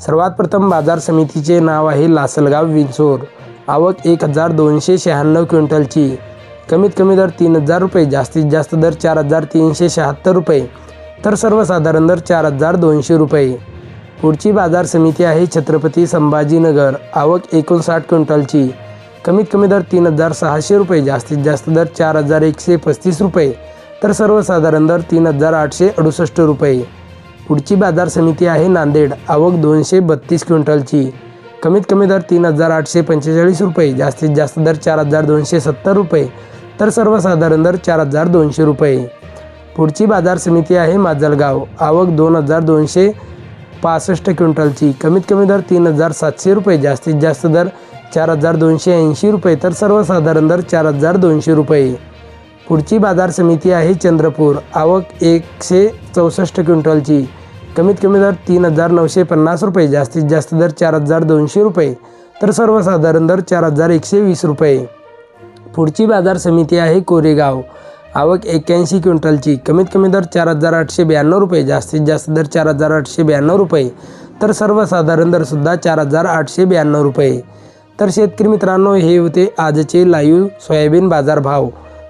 सर्वात प्रथम बाजार समितीचे नाव आहे लासलगाव विंचोर. आवक एक हजार दोनशे शहाण्णव क्विंटलची. कमीत कमी दर तीन हजार रुपये जास्तीत जास्त दर चार हजार तीनशे शहात्तर रुपये तर सर्वसाधारण दर चार हजार दोनशे रुपये. पुढची बाजार समिती आहे छत्रपती संभाजीनगर. आवक एकोणसाठ क्विंटलची. कमीत कमी दर तीन हजार सहाशे रुपये जास्तीत जास्त दर चार हजार एकशे पस्तीस रुपये तर सर्वसाधारण दर तीन हजार आठशे अडुसष्ट रुपये. पुढची बाजार समिती आहे नांदेड. आवक दोनशे बत्तीस क्विंटलची. कमीत कमी दर तीन हजार आठशे पंचेचाळीस रुपये. जास्तीत जास्त दर चार हजार दोनशे सत्तर रुपये. तर सर्वसाधारण दर चार हजार दोनशे रुपये. पुढची बाजार समिती आहे माजलगाव. आवक दोन हजार दोनशे पासष्ट क्विंटलची. कमीत कमी दर तीन हजार सातशे रुपये. जास्तीत जास्त दर चार हजार दोनशे ऐंशी रुपये. तर सर्वसाधारण दर चार हजार दोनशे रुपये. पुढची बाजार समिती आहे चंद्रपूर. आवक एकशे चौसष्ट क्विंटलची. कमीत कमी दर तीन हजार नऊशे पन्नास रुपये जास्तीत जास्त दर चार हजार दोनशे रुपये तर सर्वसाधारण दर चार हजार एकशे वीस रुपये. पुढची बाजार समिती आहे कोरेगाव. आवक एक्क्याऐंशी क्विंटलची. कमीत कमी दर चार हजार आठशे ब्याण्णव रुपये जास्तीत जास्त दर चार हजार आठशे ब्याण्णव रुपये तर सर्वसाधारण दरसुद्धा चार हजार आठशे ब्याण्णव रुपये. तर शेतकरी मित्रांनो हे होते आजचे लाईव्ह सोयाबीन बाजारभाव.